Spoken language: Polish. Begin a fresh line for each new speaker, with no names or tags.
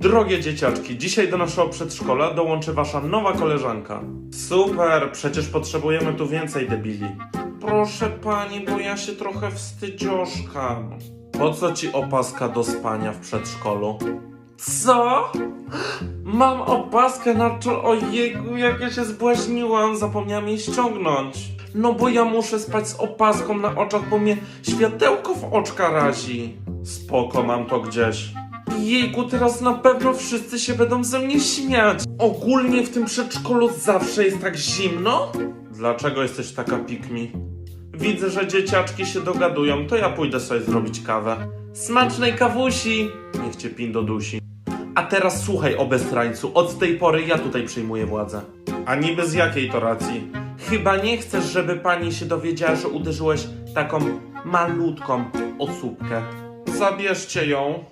Drogie dzieciaczki, dzisiaj do naszego przedszkola dołączy wasza nowa koleżanka. Super, przecież potrzebujemy tu więcej debili. Proszę pani, bo ja się trochę wstydzioszkam. Po co ci opaska do spania w przedszkolu? Co? Mam opaskę na czole. Ojejku, jak ja się zbłaźniłam, zapomniałam jej ściągnąć. No bo ja muszę spać z opaską na oczach, bo mnie światełko w oczka razi. Spoko, mam to gdzieś. Jejku, teraz na pewno wszyscy się będą ze mnie śmiać. Ogólnie w tym przedszkolu zawsze jest tak zimno? Dlaczego jesteś taka pikmi? Widzę, że dzieciaczki się dogadują, to ja pójdę sobie zrobić kawę. Smacznej kawusi! Niech cię pindo dusi. A teraz słuchaj, obestrańcu, od tej pory ja tutaj przejmuję władzę. A niby z jakiej to racji? Chyba nie chcesz, żeby pani się dowiedziała, że uderzyłeś taką malutką osóbkę. Zabierzcie ją.